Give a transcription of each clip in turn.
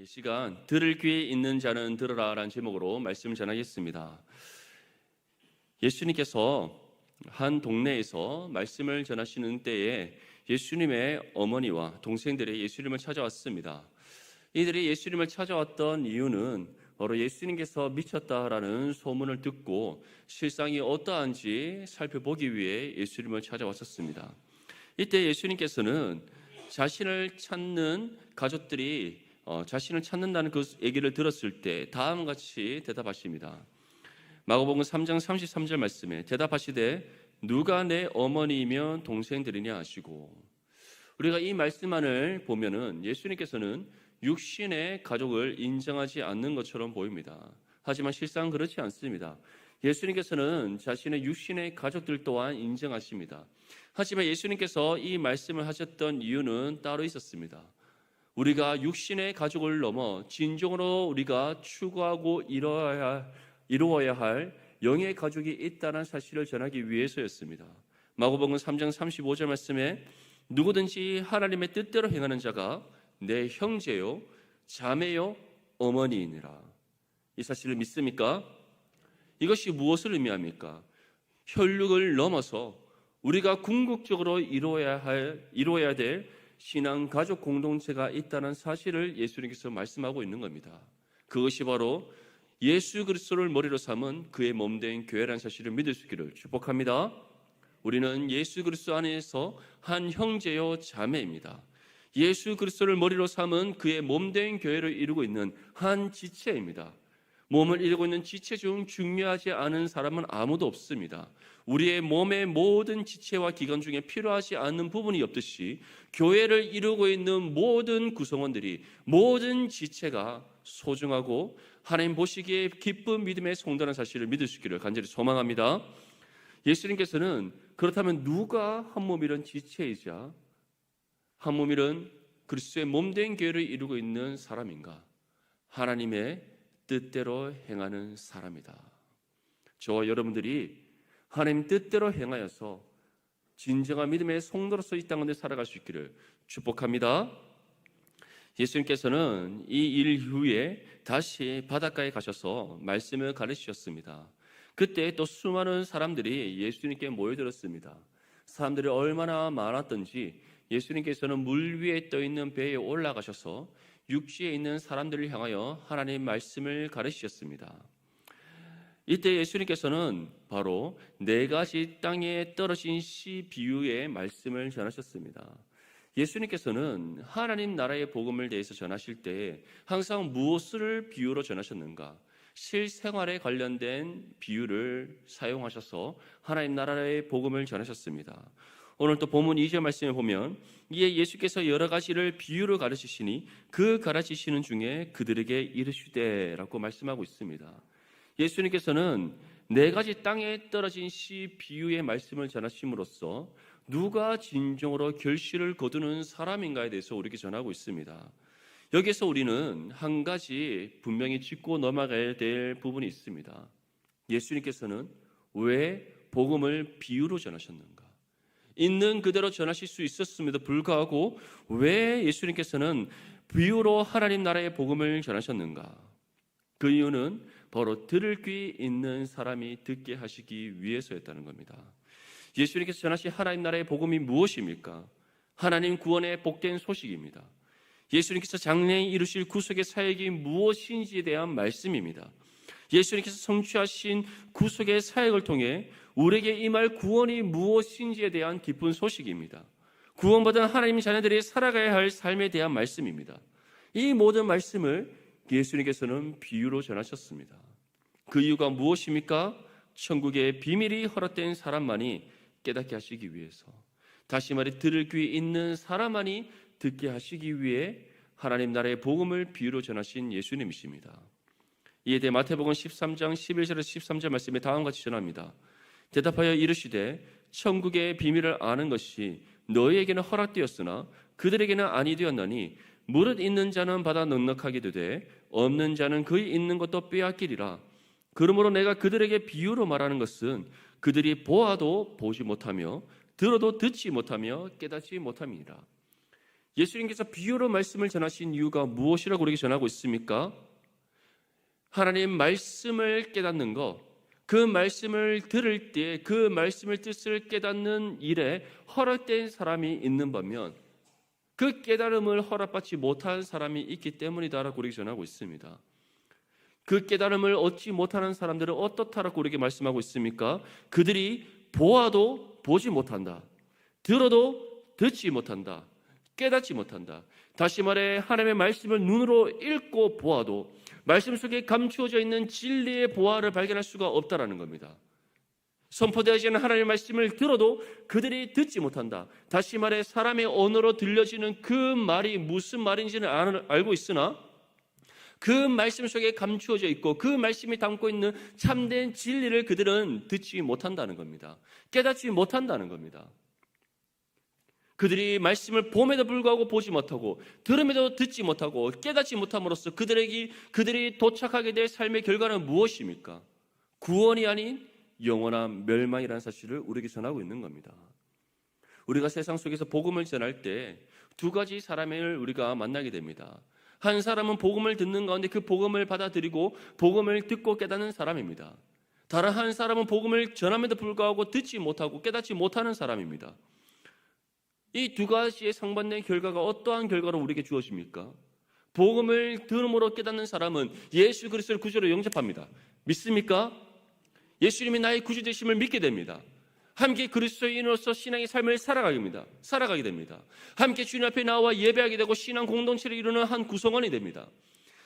이 시간 들을 귀에 있는 자는 들으라라는 제목으로 말씀을 전하겠습니다. 예수님께서 한 동네에서 말씀을 전하시는 때에 예수님의 어머니와 동생들이 예수님을 찾아왔습니다. 이들이 예수님을 찾아왔던 이유는 바로 예수님께서 미쳤다라는 소문을 듣고 실상이 어떠한지 살펴보기 위해 예수님을 찾아왔었습니다. 이때 예수님께서는 자신을 찾는 가족들이 어, 자신을 찾는다는 그 얘기를 들었을 때 다음과 같이 대답하십니다. 마가복음 3장 33절 말씀에 대답하시되 누가 내 어머니이며 동생들이냐 하시고 우리가 이 말씀만을 보면은 예수님께서는 육신의 가족을 인정하지 않는 것처럼 보입니다. 하지만 실상 그렇지 않습니다. 예수님께서는 자신의 육신의 가족들 또한 인정하십니다. 하지만 예수님께서 이 말씀을 하셨던 이유는 따로 있었습니다. 우리가 육신의 가족을 넘어 진정으로 우리가 추구하고 이루어야, 이루어야 할 영의 가족이 있다는 사실을 전하기 위해서였습니다. 마고복음 3장 35절 말씀에 누구든지 하나님의 뜻대로 행하는 자가 내 형제요, 자매요, 어머니이니라. 이 사실을 믿습니까? 이것이 무엇을 의미합니까? 혈육을 넘어서 우리가 궁극적으로 이루어야 할 이루어야 될 신앙 가족 공동체가 있다는 사실을 예수님께서 말씀하고 있는 겁니다. 그것이 바로 예수 그리스도를 머리로 삼은 그의 몸된 교회라는 사실을 믿을 수 있기를 축복합니다. 우리는 예수 그리스도 안에서 한 형제요 자매입니다. 예수 그리스도를 머리로 삼은 그의 몸된 교회를 이루고 있는 한 지체입니다. 몸을 이루고 있는 지체 중 중요하지 않은 사람은 아무도 없습니다. 우리의 몸의 모든 지체와 기관 중에 필요하지 않는 부분이 없듯이 교회를 이루고 있는 모든 구성원들이 모든 지체가 소중하고 하나님 보시기에 기쁜 믿음의 성도라는 사실을 믿을 수 있기를 간절히 소망합니다. 예수님께서는 그렇다면 누가 한 몸이란 지체이자 한 몸이란 그리스도의 몸 된 교회를 이루고 있는 사람인가? 하나님의 뜻대로 행하는 사람이다. 저와 여러분들이 하나님 뜻대로 행하여서 진정한 믿음의 성도로서 이 땅에 살아갈 수 있기를 축복합니다. 예수님께서는 이 일 후에 다시 바닷가에 가셔서 말씀을 가르치셨습니다. 그때 또 수많은 사람들이 예수님께 모여들었습니다. 사람들이 얼마나 많았던지 예수님께서는 물 위에 떠 있는 배에 올라가셔서 육지에 있는 사람들을 향하여 하나님 말씀을 가르치셨습니다. 이때 예수님께서는 바로 네 가지 땅에 떨어진 씨 비유의 말씀을 전하셨습니다. 예수님께서는 하나님 나라의 복음을 대해서 전하실 때 항상 무엇을 비유로 전하셨는가? 실생활에 관련된 비유를 사용하셔서 하나님 나라의 복음을 전하셨습니다. 오늘 또 본문 2절 말씀에 보면 이에 예수께서 여러 가지를 비유로 가르치시니 그 가르치시는 중에 그들에게 이르시되라고 말씀하고 있습니다. 예수님께서는 네 가지 땅에 떨어진 씨 비유의 말씀을 전하심으로써 누가 진정으로 결실을 거두는 사람인가에 대해서 우리에게 전하고 있습니다. 여기서 우리는 한 가지 분명히 짚고 넘어가야 될 부분이 있습니다. 예수님께서는 왜 복음을 비유로 전하셨는가? 있는 그대로 전하실 수 있었음에도 불구하고 왜 예수님께서는 비유로 하나님 나라의 복음을 전하셨는가? 그 이유는 바로 들을 귀 있는 사람이 듣게 하시기 위해서였다는 겁니다. 예수님께서 전하신 하나님 나라의 복음이 무엇입니까? 하나님 구원의 복된 소식입니다. 예수님께서 장래에 이루실 구속의 사역이 무엇인지에 대한 말씀입니다. 예수님께서 성취하신 구속의 사역을 통해 우리에게 임할 구원이 무엇인지에 대한 기쁜 소식입니다. 구원받은 하나님 자녀들이 살아가야 할 삶에 대한 말씀입니다. 이 모든 말씀을 예수님께서는 비유로 전하셨습니다. 그 이유가 무엇입니까? 천국의 비밀이 허락된 사람만이 깨닫게 하시기 위해서 다시 말해 들을 귀 있는 사람만이 듣게 하시기 위해 하나님 나라의 복음을 비유로 전하신 예수님이십니다. 이에 대해 마태복음 13장 11절에서 13절 말씀에 다음과 같이 전합니다. 대답하여 이르시되 천국의 비밀을 아는 것이 너희에게는 허락되었으나 그들에게는 아니 되었나니 무릇 있는 자는 받아 넉넉하게 되되 없는 자는 그의 있는 것도 빼앗기리라. 그러므로 내가 그들에게 비유로 말하는 것은 그들이 보아도 보지 못하며 들어도 듣지 못하며 깨닫지 못함이니라. 예수님께서 비유로 말씀을 전하신 이유가 무엇이라고 우리에게 전하고 있습니까? 하나님 말씀을 깨닫는 것, 그 말씀을 들을 때 그 말씀을 뜻을 깨닫는 일에 허락된 사람이 있는 반면 그 깨달음을 허락받지 못한 사람이 있기 때문이다라고 우리에게 전하고 있습니다. 그 깨달음을 얻지 못하는 사람들은 어떻다라고 우리에게 말씀하고 있습니까? 그들이 보아도 보지 못한다. 들어도 듣지 못한다. 깨닫지 못한다. 다시 말해 하나님의 말씀을 눈으로 읽고 보아도 말씀 속에 감추어져 있는 진리의 보화를 발견할 수가 없다라는 겁니다. 선포되어지 않은 하나님의 말씀을 들어도 그들이 듣지 못한다. 다시 말해 사람의 언어로 들려지는 그 말이 무슨 말인지는 알- 알고 있으나 그 말씀 속에 감추어져 있고 그 말씀이 담고 있는 참된 진리를 그들은 듣지 못한다는 겁니다. 깨닫지 못한다는 겁니다. 그들이 말씀을 봄에도 불구하고 보지 못하고 들음에도 듣지 못하고 깨닫지 못함으로써 그들에게 그들이 도착하게 될 삶의 결과는 무엇입니까? 구원이 아닌 영원한 멸망이라는 사실을 우리에게 전하고 있는 겁니다. 우리가 세상 속에서 복음을 전할 때 두 가지 사람을 우리가 만나게 됩니다. 한 사람은 복음을 듣는 가운데 그 복음을 받아들이고 복음을 듣고 깨닫는 사람입니다. 다른 한 사람은 복음을 전함에도 불구하고 듣지 못하고 깨닫지 못하는 사람입니다. 이 두 가지의 상반된 결과가 어떠한 결과로 우리에게 주어집니까? 복음을 들음으로 깨닫는 사람은 예수 그리스도를 구주로 영접합니다. 믿습니까? 예수님이 나의 구주 되심을 믿게 됩니다. 함께 그리스도인으로서 신앙의 삶을 살아가게 됩니다. 살아가게 됩니다. 함께 주님 앞에 나와 예배하게 되고 신앙 공동체를 이루는 한 구성원이 됩니다.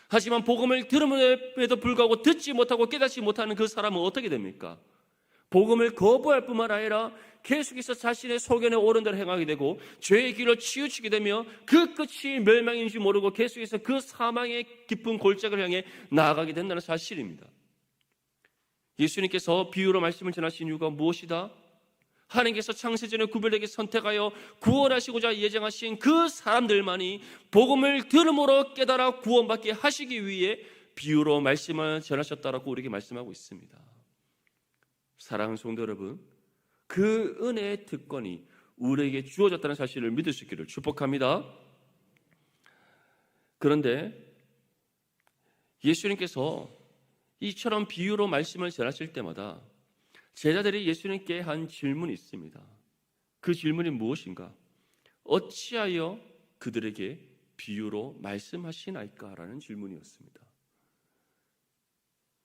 하지만 복음을 들음에도 불구하고 듣지 못하고 깨닫지 못하는 그 사람은 어떻게 됩니까? 복음을 거부할 뿐만 아니라 계속해서 자신의 소견에 옳은 대로 행하게 되고 죄의 길로 치우치게 되며 그 끝이 멸망인지 모르고 계속해서 그 사망의 깊은 골짜기를 향해 나아가게 된다는 사실입니다. 예수님께서 비유로 말씀을 전하신 이유가 무엇이다? 하나님께서 창세전에 구별되게 선택하여 구원하시고자 예정하신 그 사람들만이 복음을 들음으로 깨달아 구원받게 하시기 위해 비유로 말씀을 전하셨다라고 우리에게 말씀하고 있습니다. 사랑하는 성도 여러분, 그 은혜의 특권이 우리에게 주어졌다는 사실을 믿을 수 있기를 축복합니다. 그런데 예수님께서 이처럼 비유로 말씀을 전하실 때마다 제자들이 예수님께 한 질문이 있습니다. 그 질문이 무엇인가? 어찌하여 그들에게 비유로 말씀하시나이까라는 질문이었습니다.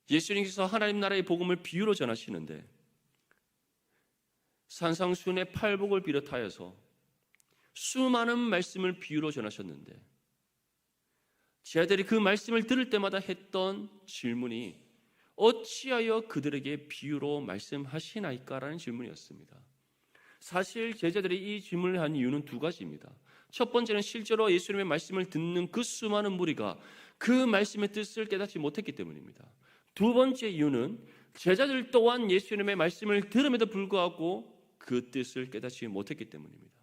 예수님께서 하나님 나라의 복음을 비유로 전하시는데 산상순의 팔복을 비롯하여서 수많은 말씀을 비유로 전하셨는데 제자들이 그 말씀을 들을 때마다 했던 질문이 어찌하여 그들에게 비유로 말씀하시나이까라는 질문이었습니다. 사실 제자들이 이 질문을 한 이유는 두 가지입니다. 첫 번째는 실제로 예수님의 말씀을 듣는 그 수많은 무리가 그 말씀의 뜻을 깨닫지 못했기 때문입니다. 두 번째 이유는 제자들 또한 예수님의 말씀을 들음에도 불구하고 그 뜻을 깨닫지 못했기 때문입니다.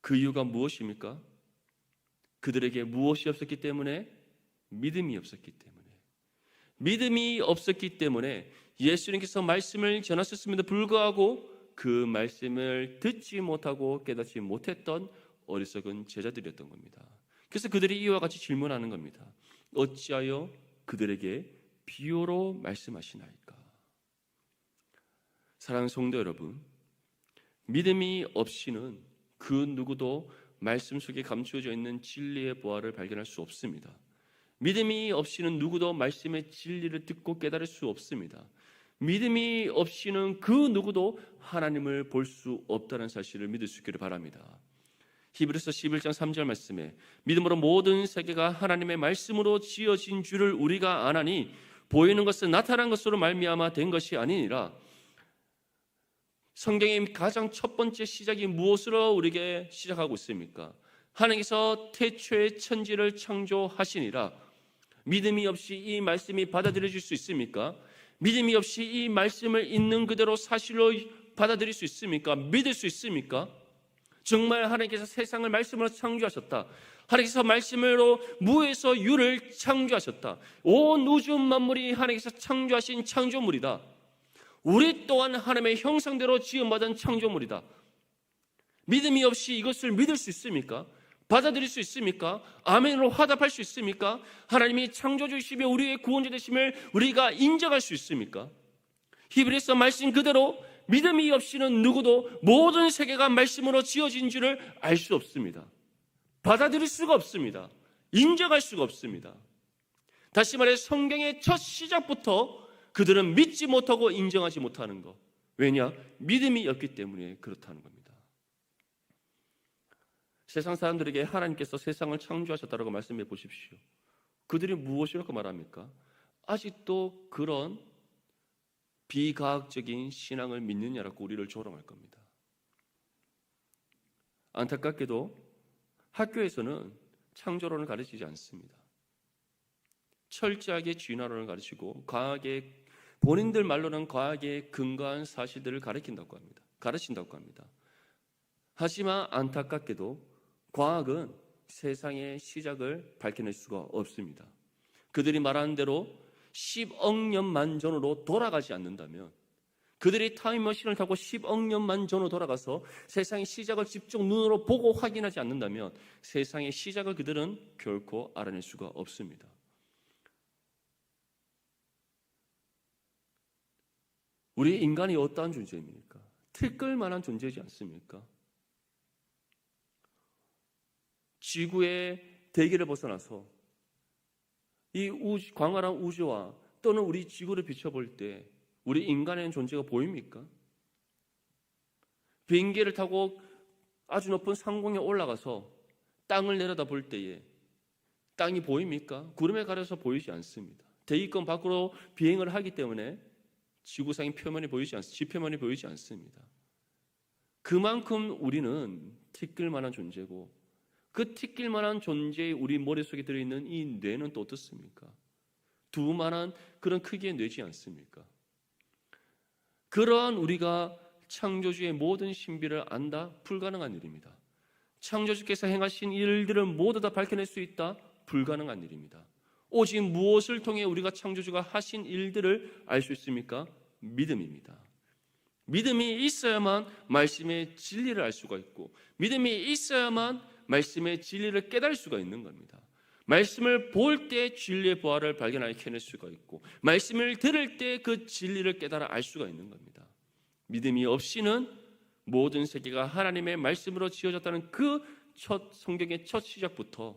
그 이유가 무엇입니까? 그들에게 무엇이 없었기 때문에 믿음이 없었기 때문에 믿음이 없었기 때문에 예수님께서 말씀을 전하셨음에도 불구하고 그 말씀을 듣지 못하고 깨닫지 못했던 어리석은 제자들이었던 겁니다. 그래서 그들이 이와 같이 질문하는 겁니다. 어찌하여 그들에게 비유로 말씀하시나이까? 사랑하는 성도 여러분, 믿음이 없이는 그 누구도 말씀 속에 감추어져 있는 진리의 보화를 발견할 수 없습니다. 믿음이 없이는 누구도 말씀의 진리를 듣고 깨달을 수 없습니다. 믿음이 없이는 그 누구도 하나님을 볼 수 없다는 사실을 믿을 수 있기를 바랍니다. 히브리서 11장 3절 말씀에 믿음으로 모든 세계가 하나님의 말씀으로 지어진 줄을 우리가 아나니 보이는 것은 나타난 것으로 말미암아 된 것이 아니니라. 성경의 가장 첫 번째 시작이 무엇으로 우리에게 시작하고 있습니까? 하나님께서 태초의 천지를 창조하시니라. 믿음이 없이 이 말씀이 받아들여질 수 있습니까? 믿음이 없이 이 말씀을 있는 그대로 사실로 받아들일 수 있습니까? 믿을 수 있습니까? 정말 하나님께서 세상을 말씀으로 창조하셨다. 하나님께서 말씀으로 무에서 유를 창조하셨다. 온 우주 만물이 하나님께서 창조하신 창조물이다. 우리 또한 하나님의 형상대로 지음받은 창조물이다. 믿음이 없이 이것을 믿을 수 있습니까? 받아들일 수 있습니까? 아멘으로 화답할 수 있습니까? 하나님이 창조주이시며 우리의 구원자 되심을 우리가 인정할 수 있습니까? 히브리서 말씀 그대로 믿음이 없이는 누구도 모든 세계가 말씀으로 지어진 줄을 알 수 없습니다. 받아들일 수가 없습니다. 인정할 수가 없습니다. 다시 말해 성경의 첫 시작부터 그들은 믿지 못하고 인정하지 못하는 것. 왜냐? 믿음이 없기 때문에 그렇다는 겁니다. 세상 사람들에게 하나님께서 세상을 창조하셨다고 말씀해 보십시오. 그들이 무엇이라고 말합니까? 아직도 그런 비과학적인 신앙을 믿느냐라고 우리를 조롱할 겁니다. 안타깝게도 학교에서는 창조론을 가르치지 않습니다. 철저하게 진화론을 가르치고 과학의 본인들 말로는 과학에 근거한 사실들을 가르친다고 합니다. 가르친다고 합니다. 하지만 안타깝게도 과학은 세상의 시작을 밝혀낼 수가 없습니다. 그들이 말하는 대로 10억 년만 전으로 돌아가지 않는다면 그들이 타임머신을 타고 10억 년만 전으로 돌아가서 세상의 시작을 직접 눈으로 보고 확인하지 않는다면 세상의 시작을 그들은 결코 알아낼 수가 없습니다. 우리 인간이 어떠한 존재입니까? 틀끌 만한 존재지 않습니까? 지구의 대기를 벗어나서 이 우주, 광활한 우주와 또는 우리 지구를 비춰볼 때 우리 인간의 존재가 보입니까? 비행기를 타고 아주 높은 상공에 올라가서 땅을 내려다 볼 때에 땅이 보입니까? 구름에 가려서 보이지 않습니다. 대기권 밖으로 비행을 하기 때문에 지구상의 표면이 보이지 않습니다. 지표면이 보이지 않습니다. 그만큼 우리는 티끌 만한 존재고 그 티끌만한 존재의 우리 머릿속에 들어있는 이 뇌는 또 어떻습니까? 두만한 그런 크기의 뇌지 않습니까? 그러한 우리가 창조주의 모든 신비를 안다? 불가능한 일입니다. 창조주께서 행하신 일들을 모두 다 밝혀낼 수 있다? 불가능한 일입니다. 오직 무엇을 통해 우리가 창조주가 하신 일들을 알 수 있습니까? 믿음입니다. 믿음이 있어야만 말씀의 진리를 알 수가 있고, 믿음이 있어야만 말씀의 진리를 깨달을 수가 있는 겁니다. 말씀을 볼 때 진리의 보화를 발견하여 캐낼 수가 있고, 말씀을 들을 때 그 진리를 깨달아 알 수가 있는 겁니다. 믿음이 없이는 모든 세계가 하나님의 말씀으로 지어졌다는 그 첫 성경의 첫 시작부터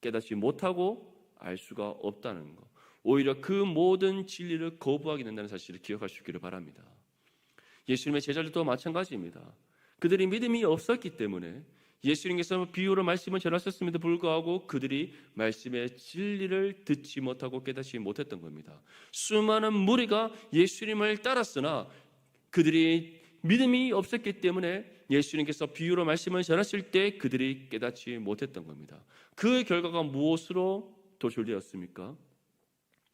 깨닫지 못하고 알 수가 없다는 것. 오히려 그 모든 진리를 거부하게 된다는 사실을 기억할 수 있기를 바랍니다. 예수님의 제자들도 마찬가지입니다. 그들이 믿음이 없었기 때문에 예수님께서 비유로 말씀을 전하셨음에도 불구하고 그들이 말씀의 진리를 듣지 못하고 깨닫지 못했던 겁니다. 수많은 무리가 예수님을 따랐으나 그들이 믿음이 없었기 때문에 예수님께서 비유로 말씀을 전하실 때 그들이 깨닫지 못했던 겁니다. 그 결과가 무엇으로 도출되었습니까?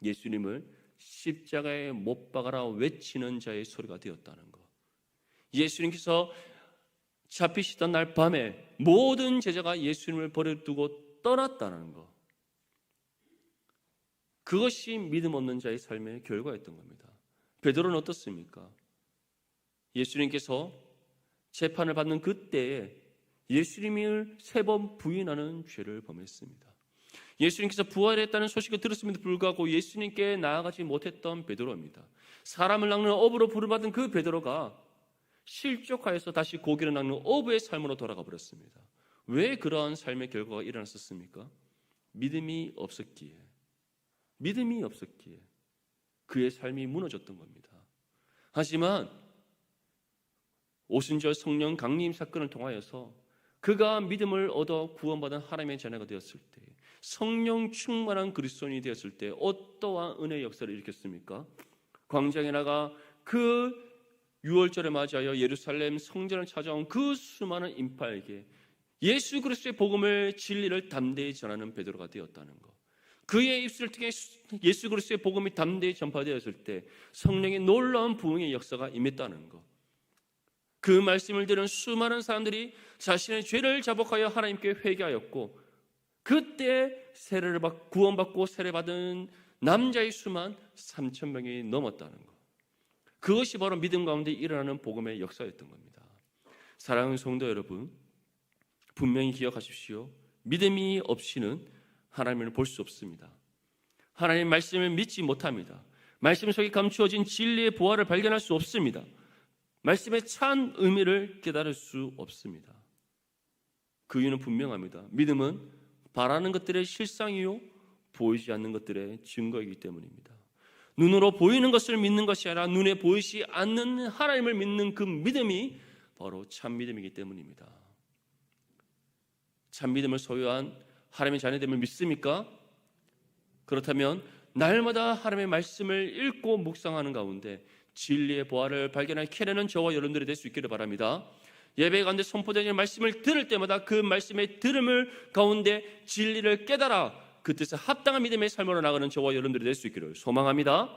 예수님을 십자가에 못 박아라 외치는 자의 소리가 되었다는 것. 예수님께서 잡히시던 날 밤에 모든 제자가 예수님을 버려두고 떠났다는 것. 그것이 믿음 없는 자의 삶의 결과였던 겁니다. 베드로는 어떻습니까? 예수님께서 재판을 받는 그때에 예수님을 세 번 부인하는 죄를 범했습니다. 예수님께서 부활했다는 소식을 들었음에도 불구하고 예수님께 나아가지 못했던 베드로입니다. 사람을 낚는 업으로 부름받은 그 베드로가 실족하여서 다시 고기를 낚는 어부의 삶으로 돌아가 버렸습니다. 왜 그러한 삶의 결과가 일어났었습니까? 믿음이 없었기에. 믿음이 없었기에. 그의 삶이 무너졌던 겁니다. 하지만 오순절 성령 강림 사건을 통하여서 그가 믿음을 얻어 구원받은 하나님의 자녀가 되었을 때 성령 충만한 그리스도인이 되었을 때 어떠한 은혜의 역사를 일으켰습니까? 광장에 나가 그 6월절에 맞이하여 예루살렘 성전을 찾아온 그 수많은 인파에게 예수 그리스도의 복음을 진리를 담대히 전하는 베드로가 되었다는 것. 그의 입술을 통해 예수 그리스도의 복음이 담대히 전파되었을 때 성령의 놀라운 부흥의 역사가 임했다는 것. 그 말씀을 들은 수많은 사람들이 자신의 죄를 자복하여 하나님께 회개하였고 그때 세례를 받 구원받고 세례받은 남자의 수만 3천 명이 넘었다는 것. 그것이 바로 믿음 가운데 일어나는 복음의 역사였던 겁니다. 사랑하는 성도 여러분, 분명히 기억하십시오. 믿음이 없이는 하나님을 볼 수 없습니다. 하나님 말씀을 믿지 못합니다. 말씀 속에 감추어진 진리의 보화를 발견할 수 없습니다. 말씀의 찬 의미를 깨달을 수 없습니다. 그 이유는 분명합니다. 믿음은 바라는 것들의 실상이요 보이지 않는 것들의 증거이기 때문입니다. 눈으로 보이는 것을 믿는 것이 아니라 눈에 보이지 않는 하나님을 믿는 그 믿음이 바로 참 믿음이기 때문입니다. 참 믿음을 소유한 하나님의 자녀됨을 믿습니까? 그렇다면 날마다 하나님의 말씀을 읽고 묵상하는 가운데 진리의 보화를 발견할 캐내는 저와 여러분들이 될 수 있기를 바랍니다. 예배 가운데 선포되는 말씀을 들을 때마다 그 말씀의 들음을 가운데 진리를 깨달아 그 뜻에 합당한 믿음의 삶으로 나가는 저와 여러분들이 될 수 있기를 소망합니다.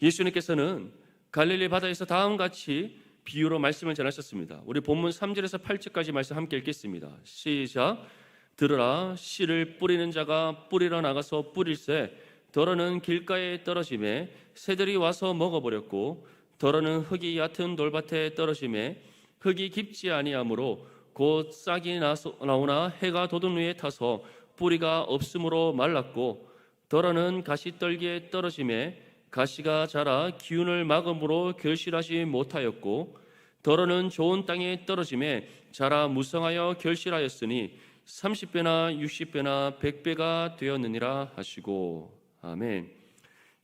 예수님께서는 갈릴리 바다에서 다음 같이 비유로 말씀을 전하셨습니다. 우리 본문 3절에서 8절까지 말씀 함께 읽겠습니다. 시작. 들으라 씨를 뿌리는 자가 뿌리러 나가서 뿌릴새 더러는 길가에 떨어짐에 새들이 와서 먹어버렸고 더러는 흙이 얕은 돌밭에 떨어짐에 흙이 깊지 아니하므로 곧 싹이 나서, 나오나 해가 돋은 위에 타서 뿌리가 없으므로 말랐고 더러는 가시떨기에 떨어짐에 가시가 자라 기운을 막음으로 결실하지 못하였고 더러는 좋은 땅에 떨어짐에 자라 무성하여 결실하였으니 30배나 60배나 100배가 되었느니라 하시고 아멘.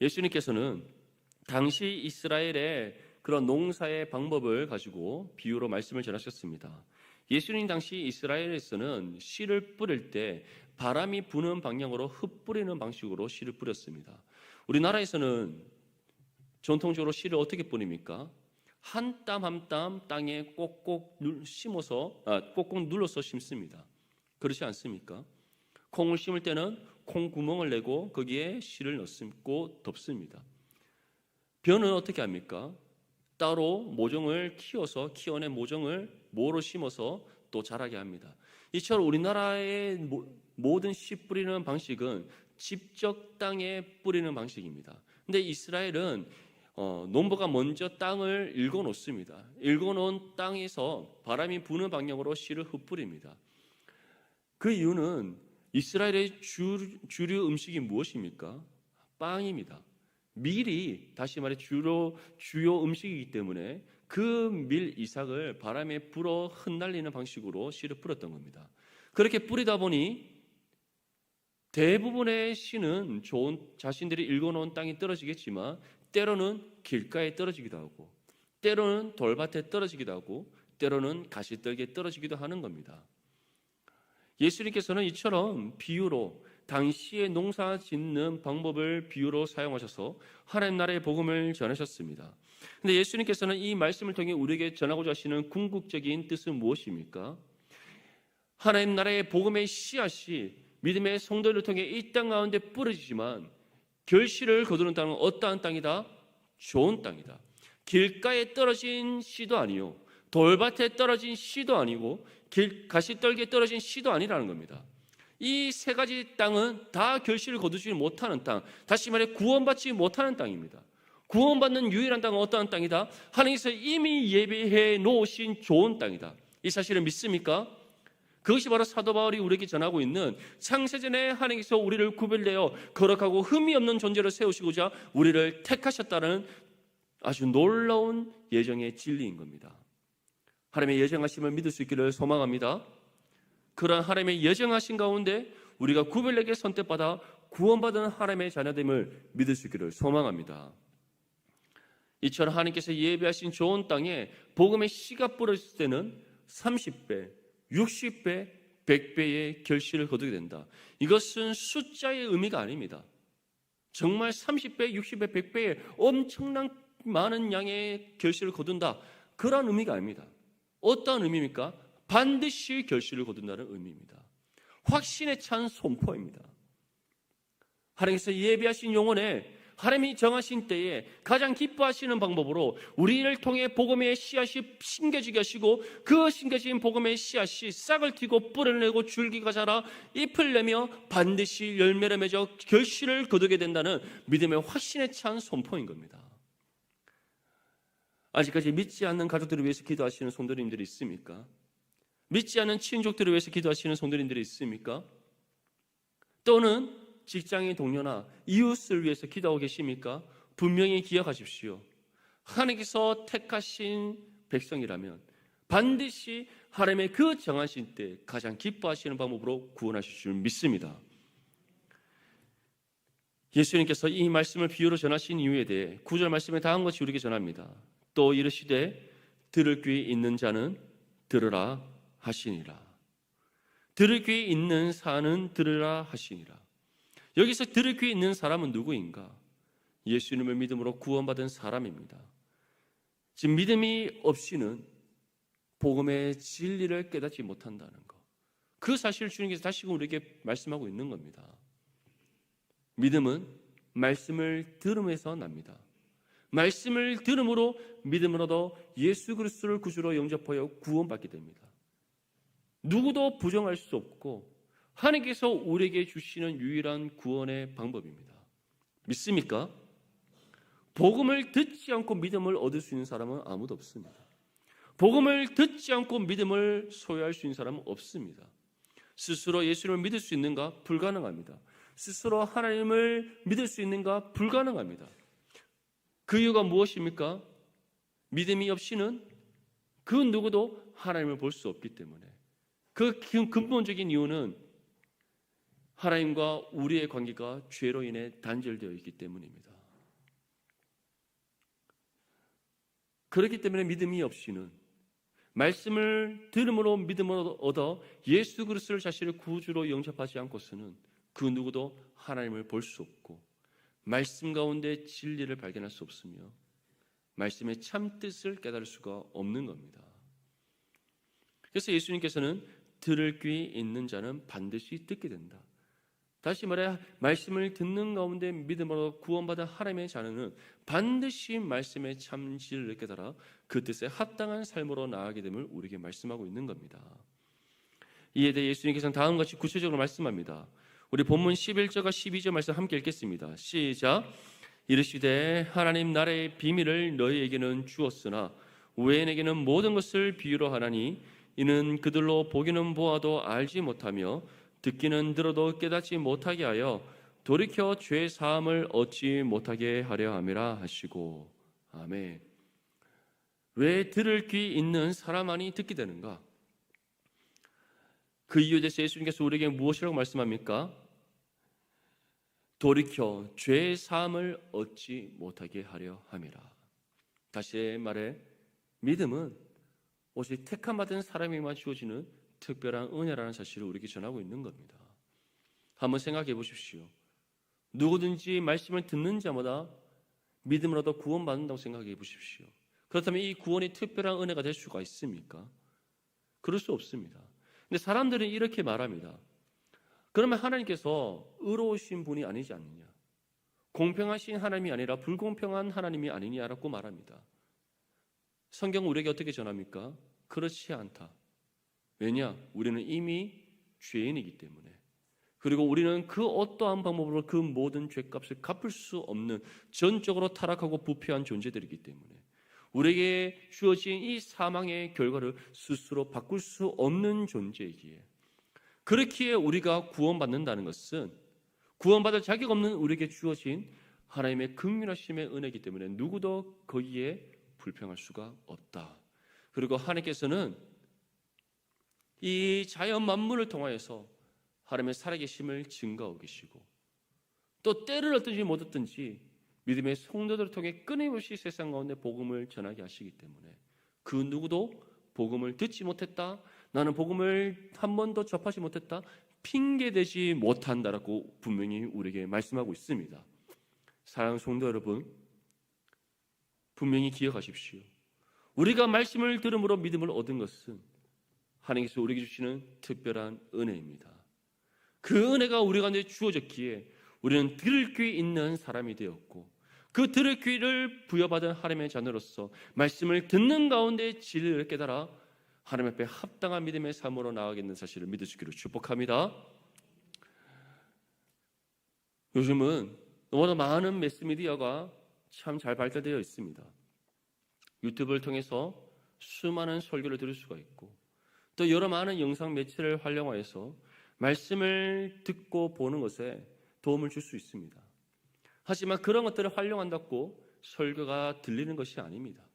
예수님께서는 당시 이스라엘의 그런 농사의 방법을 가지고 비유로 말씀을 전하셨습니다. 예수님 당시 이스라엘에서는 씨를 뿌릴 때 바람이 부는 방향으로 흙 뿌리는 방식으로 씨를 뿌렸습니다. 우리나라에서는 전통적으로 씨를 어떻게 뿌립니까? 한 땀 한 땀 땅에 꼭꼭 심어서 아, 꼭꼭 눌러서 심습니다. 그렇지 않습니까? 콩을 심을 때는 콩 구멍을 내고 거기에 씨를 넣고 덮습니다. 벼는 어떻게 합니까? 따로 모종을 키워서 키워낸 모종을 모로 심어서 또 자라게 합니다. 이처럼 우리나라의 모 든 씨 뿌리는 방식은 직접 땅에 뿌리는 방식입니다. 근데 이스라엘은 어, 농부가 먼저 땅을 일궈 놓습니다. 일궈 놓은 땅에서 바람이 부는 방향으로 씨를 흩뿌립니다. 그 이유는 이스라엘의 주, 주류 음식이 무엇입니까? 빵입니다. 밀이 다시 말해 주로 주요 음식이기 때문에 그 밀 이삭을 바람에 불어 흩날리는 방식으로 씨를 뿌렸던 겁니다. 그렇게 뿌리다 보니 대부분의 씨는 좋은 자신들이 읽어놓은 땅에 떨어지겠지만 때로는 길가에 떨어지기도 하고 때로는 돌밭에 떨어지기도 하고 때로는 가시떨기에 떨어지기도 하는 겁니다. 예수님께서는 이처럼 비유로 당시의 농사 짓는 방법을 비유로 사용하셔서 하나님 나라의 복음을 전하셨습니다. 근데 예수님께서는 이 말씀을 통해 우리에게 전하고자 하시는 궁극적인 뜻은 무엇입니까? 하나님 나라의 복음의 씨앗이 믿음의 성도를 통해 이 땅 가운데 뿌려지지만 결실을 거두는 땅은 어떠한 땅이다? 좋은 땅이다. 길가에 떨어진 씨도 아니요. 돌밭에 떨어진 씨도 아니고 길, 가시떨기에 떨어진 씨도 아니라는 겁니다. 이 세 가지 땅은 다 결실을 거두지 못하는 땅, 다시 말해 구원받지 못하는 땅입니다. 구원받는 유일한 땅은 어떠한 땅이다? 하나님께서 이미 예비해 놓으신 좋은 땅이다. 이 사실을 믿습니까? 그것이 바로 사도 바울이 우리에게 전하고 있는 창세전에 하나님께서 우리를 구별되어 거룩하고 흠이 없는 존재로 세우시고자 우리를 택하셨다는 아주 놀라운 예정의 진리인 겁니다. 하나님의 예정하심을 믿을 수 있기를 소망합니다. 그러한 하나님의 예정하신 가운데 우리가 구별되게 선택받아 구원받은 하나님의 자녀됨을 믿을 수 있기를 소망합니다. 이처럼 하나님께서 예배하신 좋은 땅에 복음의 씨가 뿌려질 때는 30배, 60배, 100배의 결실을 거두게 된다. 이것은 숫자의 의미가 아닙니다. 정말 30배, 60배, 100배의 엄청난 많은 양의 결실을 거둔다. 그런 의미가 아닙니다. 어떤 의미입니까? 반드시 결실을 거둔다는 의미입니다. 확신에 찬 선포입니다. 하나님께서 예비하신 영혼에 하나님이 정하신 때에 가장 기뻐하시는 방법으로 우리를 통해 복음의 씨앗이 심겨지게 하시고 그 심겨진 복음의 씨앗이 싹을 튀고 뿌리를 내고 줄기가 자라 잎을 내며 반드시 열매를 맺어 결실을 거두게 된다는 믿음의 확신에 찬 선포인 겁니다. 아직까지 믿지 않는 가족들을 위해서 기도하시는 성도님들이 있습니까? 믿지 않는 친족들을 위해서 기도하시는 성도님들이 있습니까? 또는 직장의 동료나 이웃을 위해서 기도하고 계십니까? 분명히 기억하십시오. 하나님께서 택하신 백성이라면 반드시 하나님의 그 정하신 때 가장 기뻐하시는 방법으로 구원하실 줄 믿습니다. 예수님께서 이 말씀을 비유로 전하신 이유에 대해 구절 말씀에 다음 것이 우리에게 전합니다. 또 이르시되 들을 귀 있는 자는 들으라 하시니라. 들을 귀 있는 사는 들으라 하시니라. 여기서 들을 귀 있는 사람은 누구인가? 예수님을 믿음으로 구원받은 사람입니다. 지금 믿음이 없이는 복음의 진리를 깨닫지 못한다는 것. 그 사실을 주님께서 다시금 우리에게 말씀하고 있는 겁니다. 믿음은 말씀을 들음에서 납니다. 말씀을 들음으로 믿음으로도 예수 그리스도를 구주로 영접하여 구원받게 됩니다. 누구도 부정할 수 없고 하나님께서 우리에게 주시는 유일한 구원의 방법입니다. 믿습니까? 복음을 듣지 않고 믿음을 얻을 수 있는 사람은 아무도 없습니다. 복음을 듣지 않고 믿음을 소유할 수 있는 사람은 없습니다. 스스로 예수를 믿을 수 있는가? 불가능합니다. 스스로 하나님을 믿을 수 있는가? 불가능합니다. 그 이유가 무엇입니까? 믿음이 없이는 그 누구도 하나님을 볼 수 없기 때문에 그 근본적인 이유는 하나님과 우리의 관계가 죄로 인해 단절되어 있기 때문입니다. 그렇기 때문에 믿음이 없이는 말씀을 들음으로 믿음을 얻어 예수 그리스도를 자신의 구주로 영접하지 않고서는 그 누구도 하나님을 볼 수 없고 말씀 가운데 진리를 발견할 수 없으며 말씀의 참 뜻을 깨달을 수가 없는 겁니다. 그래서 예수님께서는 들을 귀 있는 자는 반드시 듣게 된다. 다시 말해 말씀을 듣는 가운데 믿음으로 구원받은 하나님의 자녀는 반드시 말씀의 참실을 깨달아 그 뜻에 합당한 삶으로 나아가게 됨을 우리에게 말씀하고 있는 겁니다. 이에 대해 예수님께서는 다음 같이 구체적으로 말씀합니다. 우리 본문 11절과 12절 말씀 함께 읽겠습니다. 시작. 이르시되 하나님 나라의 비밀을 너희에게는 주었으나 외인에게는 모든 것을 비유로 하나니 이는 그들로 보기는 보아도 알지 못하며 듣기는 들어도 깨닫지 못하게 하여 돌이켜 죄 사함을 얻지 못하게 하려 함이라 하시고 아멘. 왜 들을 귀 있는 사람만이 듣게 되는가? 그 이유에 대해서 예수님께서 우리에게 무엇이라고 말씀합니까? 돌이켜 죄 사함을 얻지 못하게 하려 함이라. 다시 말해 믿음은 오직 택함 받은 사람에게만 주어지는 특별한 은혜라는 사실을 우리에게 전하고 있는 겁니다. 한번 생각해 보십시오. 누구든지 말씀을 듣는 자마다 믿음으로도 구원받는다고 생각해 보십시오. 그렇다면 이 구원이 특별한 은혜가 될 수가 있습니까? 그럴 수 없습니다. 근데 사람들은 이렇게 말합니다. 그러면 하나님께서 의로우신 분이 아니지 않느냐? 공평하신 하나님이 아니라 불공평한 하나님이 아니냐라고 말합니다. 성경 우리에게 어떻게 전합니까? 그렇지 않다. 왜냐? 우리는 이미 죄인이기 때문에. 그리고 우리는 그 어떠한 방법으로 그 모든 죄값을 갚을 수 없는 전적으로 타락하고 부패한 존재들이기 때문에 우리에게 주어진 이 사망의 결과를 스스로 바꿀 수 없는 존재이기에 그렇기에 우리가 구원받는다는 것은 구원받을 자격 없는 우리에게 주어진 하나님의 극률하심의 은혜이기 때문에 누구도 거기에 불평할 수가 없다. 그리고 하나님께서는 이 자연 만물을 통하여서 하나님의 살아계심을 증거하고 계시고 또 때를 얻든지 못 얻든지 믿음의 성도들을 통해 끊임없이 세상 가운데 복음을 전하게 하시기 때문에 그 누구도 복음을 듣지 못했다. 나는 복음을 한 번도 접하지 못했다. 핑계대지 못한다라고 분명히 우리에게 말씀하고 있습니다. 사랑하는 성도 여러분, 분명히 기억하십시오. 우리가 말씀을 들음으로 믿음을 얻은 것은 하나님께서 우리에게 주시는 특별한 은혜입니다. 그 은혜가 우리 가운데 주어졌기에 우리는 들을 귀 있는 사람이 되었고 그 들을 귀를 부여받은 하나님의 자녀로서 말씀을 듣는 가운데 진리를 깨달아 하나님 앞에 합당한 믿음의 삶으로 나아가겠는 사실을 있기를 축복합니다. 요즘은 너무나 많은 매스미디어가 참 잘 발달되어 있습니다. 유튜브를 통해서 수많은 설교를 들을 수가 있고 또 여러 많은 영상 매체를 활용하여서 말씀을 듣고 보는 것에 도움을 줄 수 있습니다. 하지만 그런 것들을 활용한다고 설교가 들리는 것이 아닙니다.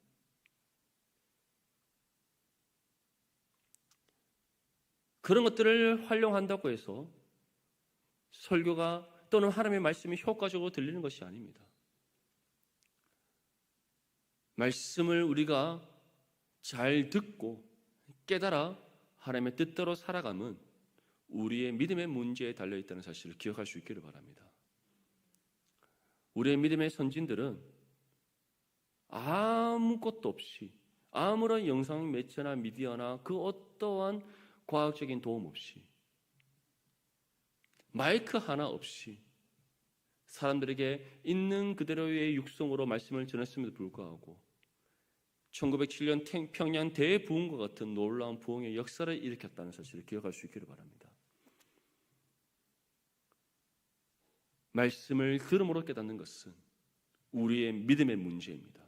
그런 것들을 활용한다고 해서 설교가 또는 하나님의 말씀이 효과적으로 들리는 것이 아닙니다. 말씀을 우리가 잘 듣고 깨달아 하나님의 뜻대로 살아감은 우리의 믿음의 문제에 달려 있다는 사실을 기억할 수 있기를 바랍니다. 우리의 믿음의 선진들은 아무것도 없이 아무런 영상 매체나 미디어나 그 어떠한 과학적인 도움 없이 마이크 하나 없이 사람들에게 있는 그대로의 육성으로 말씀을 전했음에도 불구하고 1907년 평양 대부흥과 같은 놀라운 부흥의 역사를 일으켰다는 사실을 기억할 수 있기를 바랍니다. 말씀을 들음으로 깨닫는 것은 우리의 믿음의 문제입니다.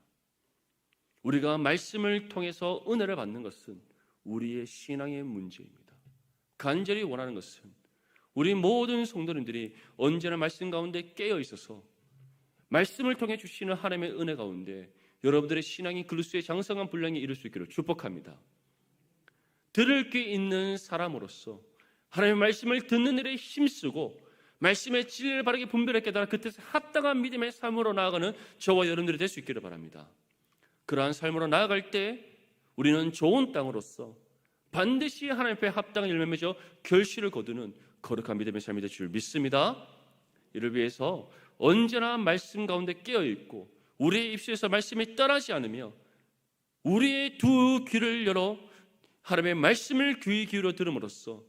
우리가 말씀을 통해서 은혜를 받는 것은 우리의 신앙의 문제입니다. 간절히 원하는 것은 우리 모든 성도님들이 언제나 말씀 가운데 깨어 있어서 말씀을 통해 주시는 하나님의 은혜 가운데 여러분들의 신앙이 그리스도의 장성한 분량에 이룰 수 있기를 축복합니다. 들을 귀 있는 사람으로서 하나님의 말씀을 듣는 일에 힘쓰고 말씀의 진리를 바르게 분별해 깨달아 그 뜻에 합당한 믿음의 삶으로 나아가는 저와 여러분들이 될 수 있기를 바랍니다. 그러한 삶으로 나아갈 때 우리는 좋은 땅으로서 반드시 하나님 앞에 합당한 열매 맺어 결실을 거두는 거룩한 믿음의 삶이 될 줄 믿습니다. 이를 위해서 언제나 말씀 가운데 깨어 있고 우리의 입술에서 말씀이 떠나지 않으며 우리의 두 귀를 열어 하나님의 말씀을 귀 기울여 들음으로써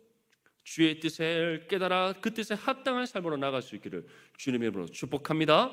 주의 뜻을 깨달아 그 뜻에 합당한 삶으로 나갈 수 있기를 주님의 이름으로 축복합니다.